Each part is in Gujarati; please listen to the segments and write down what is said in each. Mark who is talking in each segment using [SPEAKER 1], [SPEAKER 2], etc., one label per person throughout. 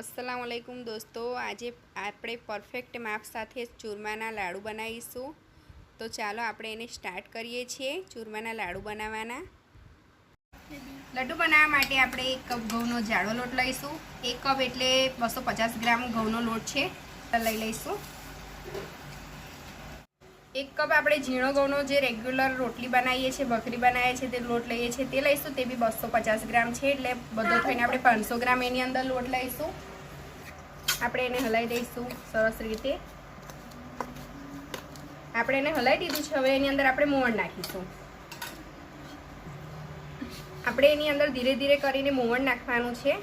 [SPEAKER 1] અસલામ વાલેકુમ દોસ્તો, આજે આપણે પરફેક્ટ માપ સાથે ચૂરમાના લાડુ બનાવીશું. તો ચાલો આપણે એને સ્ટાર્ટ કરીએ છીએ ચૂરમાના લાડુ બનાવવાના. લડ્ડુ બનાવવા માટે આપણે એક કપ ઘઉંનો જાડો લોટ લઈશું. એક કપ એટલે બસો ગ્રામ ઘઉંનો લોટ છે લઈ લઈશું. એક કપ આપણે ઝીણો ઘઉંનો જે રેગ્યુલર રોટલી બનાવીએ છીએ બકરી બનાવીએ છીએ તે લોટ લઈએ છીએ તે લઈશું તે બી બસો પચાસ ગ્રામ છે એટલે બધો થઈને આપણે પાંચસો ગ્રામ એની અંદર લોટ લઈશું. આપણે એને હલાવી દઈશું સરસ રીતે. આપણે એને હલાવી દીધું છે હવે એની અંદર આપણે મોવણ નાખીશું. આપણે એની અંદર ધીરે ધીરે કરીને મોવણ નાખવાનું છે.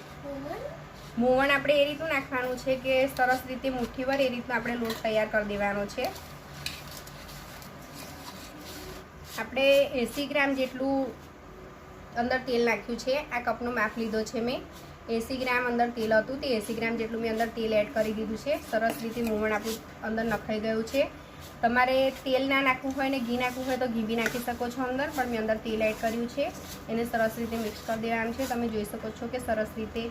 [SPEAKER 1] મોવણ આપણે એ રીતનું નાખવાનું છે કે સરસ રીતે મુઠ્ઠીભર એ રીતનું આપણે લોટ તૈયાર કરી દેવાનો છે. આપણે એંસી ગ્રામ જેટલું અંદર તેલ નાખ્યું છે. આ કપનું માપ લીધો છે મેં. એંસી ગ્રામ અંદર તેલ હતું તે એંસી ગ્રામ જેટલું મેં અંદર તેલ એડ કરી દીધું છે. સરસ રીતે મોવણ આપણું અંદર નખાઈ ગયું છે. તમારે તેલ ના નાખવું હોય ને ઘી નાખવું હોય તો ઘી બી નાખી શકો છો અંદર, પણ મેં અંદર તેલ એડ કર્યું છે. એને સરસ રીતે મિક્સ કરી દેવાનું છે. તમે જોઈ શકો છો કે સરસ રીતે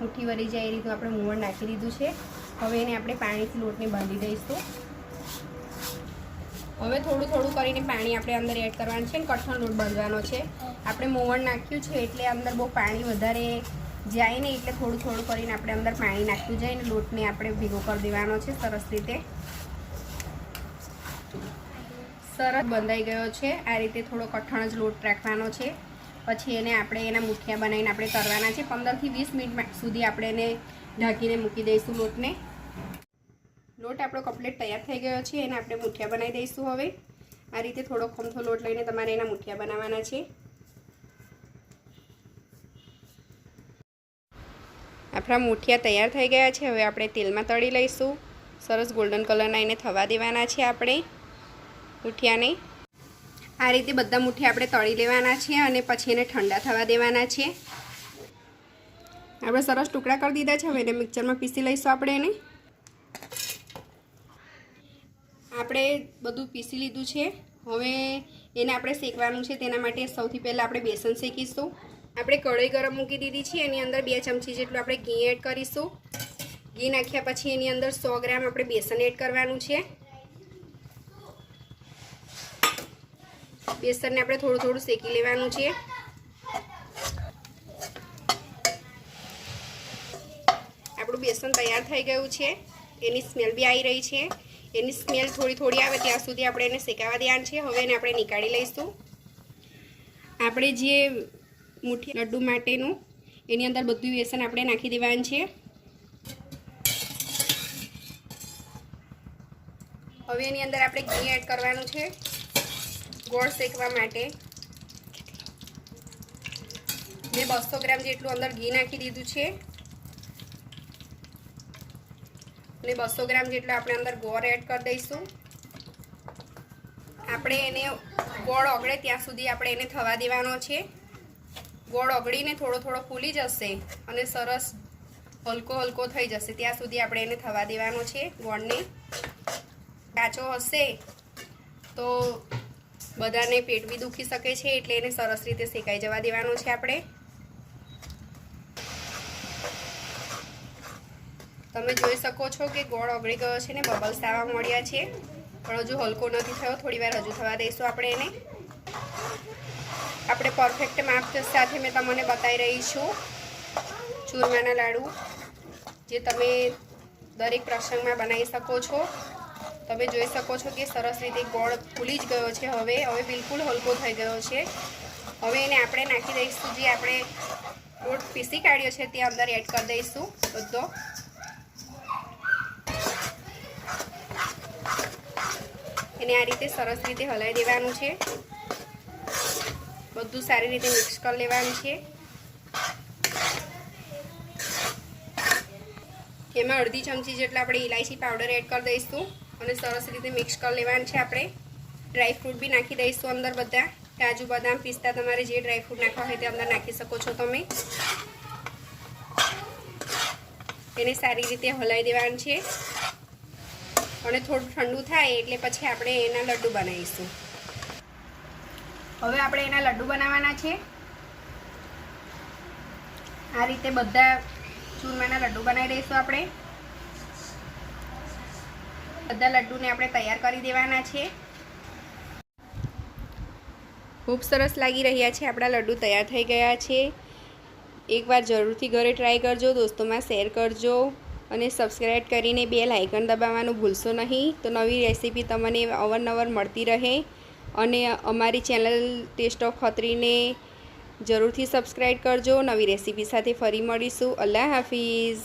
[SPEAKER 1] મુઠ્ઠી વળી જાય એ રીતનું આપણે મોવણ નાખી દીધું છે. હવે એને આપણે પાણીથી લોટને બાંધી દઈશું. હવે થોડું થોડું કરીને પાણી આપણે અંદર એડ કરવાનું છે અને કઠણ લોટ બાંધવાનો છે. આપણે મોવણ નાખ્યું છે એટલે અંદર બહુ પાણી વધારે જાય ને એટલે થોડું થોડું કરીને આપણે અંદર પાણી નાખ્યું જાય ને લોટને આપણે ભેગો કરી દેવાનો છે સરસ રીતે. સરસ બંધાઈ ગયો છે. આ રીતે થોડો કઠણ જ લોટ રાખવાનો છે. પછી એને આપણે એના મુઠિયા બનાવીને આપણે કરવાના છે. પંદરથી વીસ મિનિટ સુધી આપણે એને ઢાંકીને મૂકી દઈશું લોટને. લોટ આપણો કમ્પ્લીટ તૈયાર થઈ ગયો છે, એને આપણે મુઠિયા બનાવી દઈશું હવે. આ રીતે થોડો ખમથો લોટ લઈને તમારે એના મુઠિયા બનાવવાના છે. આપણા મુઠિયા તૈયાર થઈ ગયા છે, હવે આપણે તેલમાં તળી લઈશું. સરસ ગોલ્ડન કલરના એને થવા દેવાના છે આપણે મુઠિયાને. આ રીતે બધા મુઠિયા આપણે તળી લેવાના છે અને પછી એને ઠંડા થવા દેવાના છે. આપણે સરસ ટુકડા કરી દીધા છે, હવે એને મિક્સરમાં પીસી લઈશું આપણે એને. આપણે બધું પીસી લીધું છે. હવે એને આપણે શેકવાનું છે તેના માટે સૌથી પહેલાં આપણે બેસન શેકીશું. આપણે કઢાઈ ગરમ મૂકી દીધી છે, એની અંદર બે ચમચી જેટલું આપણે ઘી એડ કરીશું. ઘી નાખ્યા પછી એની અંદર સો ગ્રામ આપણે બેસન એડ કરવાનું છે. બેસનને આપણે થોડું થોડું શેકી લેવાનું છે. આપણું બેસન તૈયાર થઈ ગયું છે. એની સ્મેલ બી આવી રહી છે. એની સ્મેલ થોડી થોડી આવે ત્યાં સુધી આપણે એને શેકાવા દેવાનું છે. હવે એને આપણે નીકાળી લઈશું. આપણે જે મુઠ્ઠી લડ્ડુ માટેનું, એની અંદર બધું બેસન આપણે નાખી દેવાનું છે. હવે એની અંદર આપણે ઘી એડ કરવાનું છે. ગોળ શેકવા માટે. મેં બસો ગ્રામ જેટલું અંદર ઘી નાખી દીધું છે. અને બસો ગ્રામ જેટલો આપણે અંદર ગોળ એડ કરી દઈશું. આપણે એને ગોળ ઓગળે ત્યાં સુધી આપણે એને થવા દેવાનો છે. ગોળ ઓગળીને થોડો થોડો ફૂલી જશે અને સરસ હલકો હલકો થઈ જશે. ત્યાં સુધી આપણે એને થવા દેવાનો છે ગોળને. કાચો હશે તો બધાને પેટ બી દુખી શકે છે એટલે એને સરસ રીતે શેકાઈ જવા દેવાનો છે આપણે. તમે જોઈ શકો છો કે ગોળ ઓગળી ગયો છે ને, બબલ્સ આવવા મળ્યા છે. પણ હજુ હલકો નથી થયો, થોડી વાર હજુ થવા દઈશું આપણે એને. આપણે પરફેક્ટ માપ સાથે મેં તમને બતાવી રહી છું. ચૂરમાના લાડુ, જે તમે દરેક પ્રસંગમાં બનાવી શકો છો. તમે જોઈ શકો છો કે સરસ રીતે ગોળ ફૂલી જ ગયો છે. હવે હવે બિલકુલ હલકો થઈ ગયો છે. હવે એને આપણે નાખી દઈશું, જે આપણે લોટ પીસી કાઢ્યો છે તે અંદર એડ કરી દઈશું બધો. એને આ રીતે સરસ રીતે હલાવી દેવાનું છે. બધું સારી રીતે મિક્સ કરી લેવાનું છે. એમાં અડધી ચમચી જેટલા આપણે ઇલાયચી પાવડર એડ કરી દઈશું અને સરસ રીતે મિક્સ કરી લેવાનું છે આપણે. ડ્રાય ફ્રૂટ બી નાખી દઈશું અંદર બધા. કાજુ, બદામ, પિસ્તા તમારે જે ડ્રાયફ્રૂટ નાખવા હોય તે અંદર નાખી શકો છો તમે. એને સારી રીતે હલાવી દેવાનું છે. અને થોડું ઠંડુ થાય એટલે પછી આપણે એના લડ્ડુ બનાવીશું. હવે આપણે એના લડ્ડુ બનાવવાના છે. આ રીતે બધા ચૂરમાના લડ્ડુ બનાવી દઈશું આપણે. બધા લડ્ડુને આપણે તૈયાર કરી દેવાના છે. ખૂબ સરસ લાગી રહ્યા છે આપણા લડ્ડુ તૈયાર થઈ ગયા છે. એકવાર જરૂરથી ઘરે ટ્રાય કરજો, દોસ્તોમાં શેર કરજો. અને સબસ્ક્રાઈબ કરીને બે લાઇકન દબાવવાનું ભૂલશો નહીં. તો નવી રેસીપી તમને અવારનવાર મળતી રહે. અને અમારી ચેનલ ટેસ્ટ ઓફ ખત્રીને જરૂરથી સબસ્ક્રાઈબ કરજો. નવી રેસીપી સાથે ફરી મળીશું. અલ્લાહ હાફિઝ.